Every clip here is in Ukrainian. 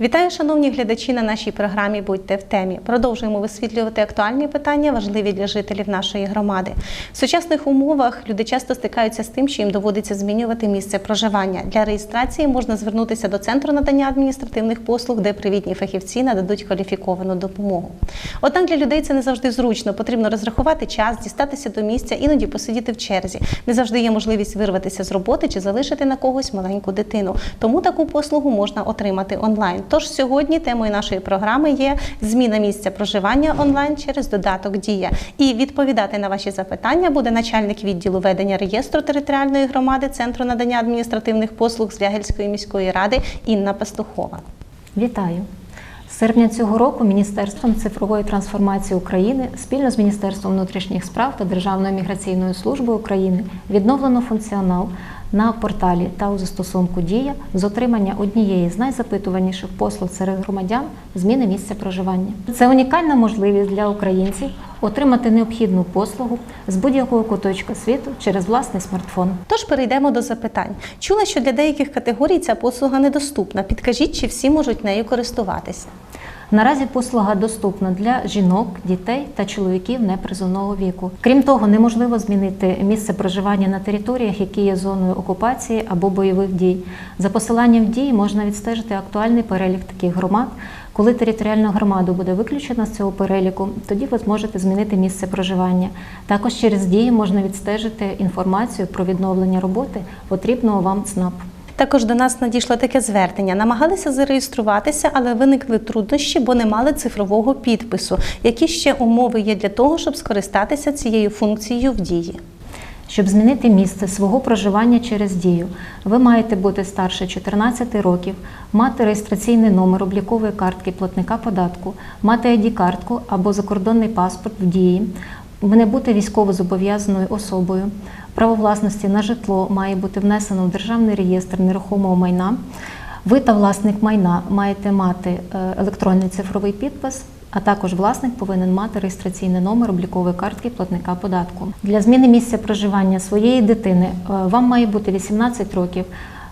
Вітаю, шановні глядачі на нашій програмі Будьте в темі. Продовжуємо висвітлювати актуальні питання, важливі для жителів нашої громади. В сучасних умовах люди часто стикаються з тим, що їм доводиться змінювати місце проживання. Для реєстрації можна звернутися до центру надання адміністративних послуг, де привітні фахівці нададуть кваліфіковану допомогу. Однак для людей це не завжди зручно. Потрібно розрахувати час, дістатися до місця, іноді посидіти в черзі. Не завжди є можливість вирватися з роботи чи залишити на когось маленьку дитину. Тому таку послугу можна отримати онлайн. Тож сьогодні темою нашої програми є зміна місця проживання онлайн через додаток Дія. І відповідати на ваші запитання буде начальник відділу ведення реєстру територіальної громади Центру надання адміністративних послуг Звягельської міської ради Інна Пастухова. Вітаю! З серпня цього року Міністерством цифрової трансформації України спільно з Міністерством внутрішніх справ та Державною міграційною службою України відновлено функціонал на порталі та у застосунку Дія з отримання однієї з найзапитуваніших послуг серед громадян зміни місця проживання. Це унікальна можливість для українців отримати необхідну послугу з будь-якого куточка світу через власний смартфон. Тож перейдемо до запитань. Чула, що для деяких категорій ця послуга недоступна. Підкажіть, чи всі можуть нею користуватися? Наразі послуга доступна для жінок, дітей та чоловіків непризовного віку. Крім того, неможливо змінити місце проживання на територіях, які є зоною окупації або бойових дій. За посиланням дії можна відстежити актуальний перелік таких громад. Коли територіальна громада буде виключена з цього переліку, тоді ви зможете змінити місце проживання. Також через дії можна відстежити інформацію про відновлення роботи потрібного вам ЦНАП. Також до нас надійшло таке звернення. Намагалися зареєструватися, але виникли труднощі, бо не мали цифрового підпису. Які ще умови є для того, щоб скористатися цією функцією в дії? Щоб змінити місце свого проживання через дію, ви маєте бути старше 14 років, мати реєстраційний номер облікової картки платника податку, мати ID-картку або закордонний паспорт в дії, не бути військово-зобов'язаною особою. Право власності на житло має бути внесено в Державний реєстр нерухомого майна. Ви та власник майна маєте мати е, електронний цифровий підпис. А також власник повинен мати реєстраційний номер облікової картки платника податку. Для зміни місця проживання своєї дитини е, вам має бути 18 років.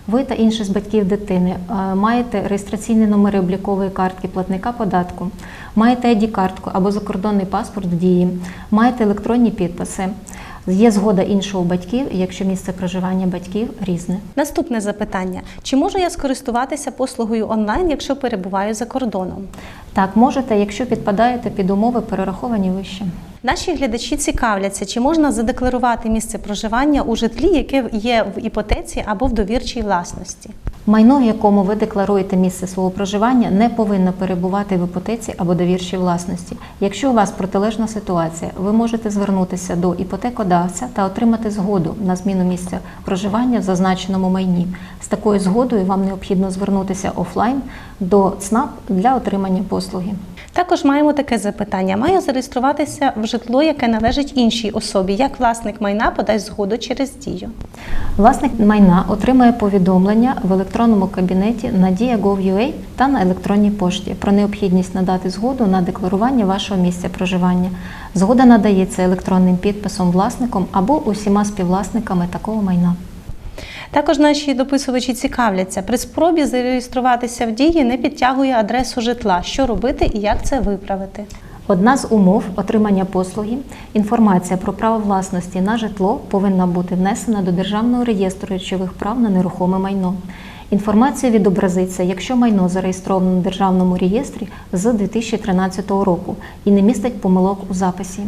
Ви та інші з батьків дитини е, маєте реєстраційні номери облікової картки платника податку, маєте ID-картку або закордонний паспорт в дії, маєте електронні підписи. Є згода іншого батьків, якщо місце проживання батьків різне. Наступне запитання: чи можу я скористуватися послугою онлайн, якщо перебуваю за кордоном? Так, можете, якщо підпадаєте під умови, перераховані вище. Наші глядачі цікавляться, чи можна задекларувати місце проживання у житлі, яке є в іпотеці або в довірчій власності. Майно, в якому ви декларуєте місце свого проживання, не повинно перебувати в іпотеці або довірчій власності. Якщо у вас протилежна ситуація, ви можете звернутися до іпотекодавця та отримати згоду на зміну місця проживання в зазначеному майні. З такою згодою вам необхідно звернутися офлайн до ЦНАП для отримання послуги. Також маємо таке запитання: маю зареєструватися в житло, яке належить іншій особі. Як власник майна подасть згоду через дію? Власник майна отримає повідомлення в електронному кабінеті на Dія.gov.ua та на електронній пошті про необхідність надати згоду на декларування вашого місця проживання. Згода надається електронним підписом власником або усіма співвласниками такого майна. Також наші дописувачі цікавляться, при спробі зареєструватися в дії не підтягує адресу житла. Що робити і як це виправити? Одна з умов отримання послуги інформація про право власності на житло повинна бути внесена до Державного реєстру речових прав на нерухоме майно. Інформація відобразиться, якщо майно зареєстровано в державному реєстрі з 2013 року і не містить помилок у записі.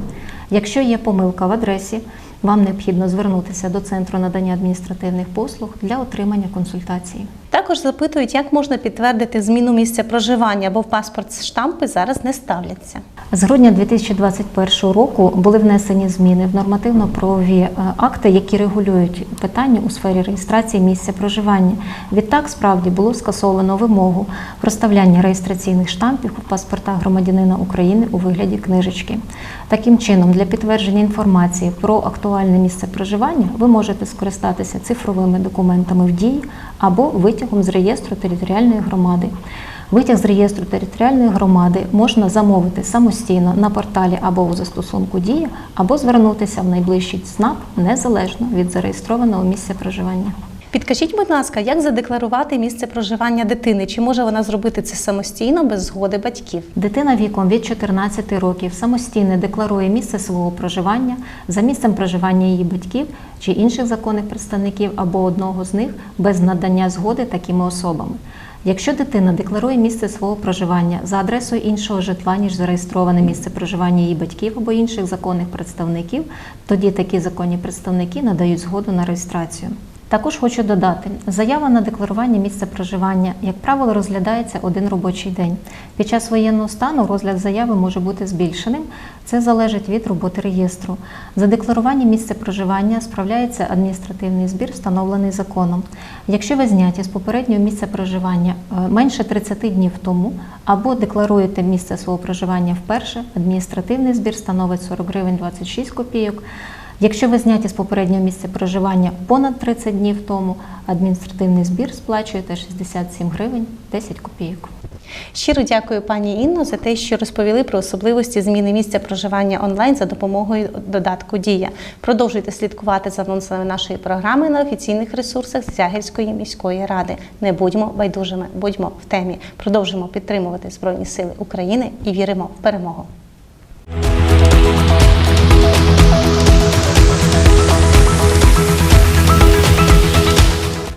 Якщо є помилка в адресі, вам необхідно звернутися до центру надання адміністративних послуг для отримання консультації. Також запитують, як можна підтвердити зміну місця проживання, бо в паспорт штампи зараз не ставляться. З грудня 2021 року були внесені зміни в нормативно-правові е, акти, які регулюють питання у сфері реєстрації місця проживання. Відтак, справді було скасовано вимогу проставляння реєстраційних штампів у паспортах громадянина України у вигляді книжечки. Таким чином, для підтвердження інформації про актуальне місце проживання ви можете скористатися цифровими документами в дії або витягом з реєстру територіальної громади. Витяг з реєстру територіальної громади можна замовити самостійно на порталі або у застосунку Дія, або звернутися в найближчий ЦНАП незалежно від зареєстрованого місця проживання. Підкажіть, будь ласка, як задекларувати місце проживання дитини? Чи може вона зробити це самостійно без згоди батьків? Дитина віком від 14 років самостійно декларує місце свого проживання за місцем проживання її батьків чи інших законних представників або одного з них без надання згоди такими особами. Якщо дитина декларує місце свого проживання за адресою іншого житла, ніж зареєстроване місце проживання її батьків або інших законних представників, тоді такі законні представники надають згоду на реєстрацію. Також хочу додати, заява на декларування місця проживання, як правило, розглядається один робочий день. Під час воєнного стану розгляд заяви може бути збільшеним. Це залежить від роботи реєстру. За декларування місця проживання справляється адміністративний збір, встановлений законом. Якщо ви зняті з попереднього місця проживання е, менше 30 днів тому або декларуєте місце свого проживання вперше, адміністративний збір становить 40 гривень 26 копійок. Якщо ви зняті з попереднього місця проживання понад 30 днів тому, адміністративний збір сплачуєте 67 гривень 10 копійок. Щиро дякую пані Інно за те, що розповіли про особливості зміни місця проживання онлайн за допомогою додатку Дія. Продовжуйте слідкувати за анонсами нашої програми на офіційних ресурсах Зягельської міської ради. Не будьмо байдужими, будьмо в темі. Продовжуємо підтримувати Збройні Сили України і віримо в перемогу.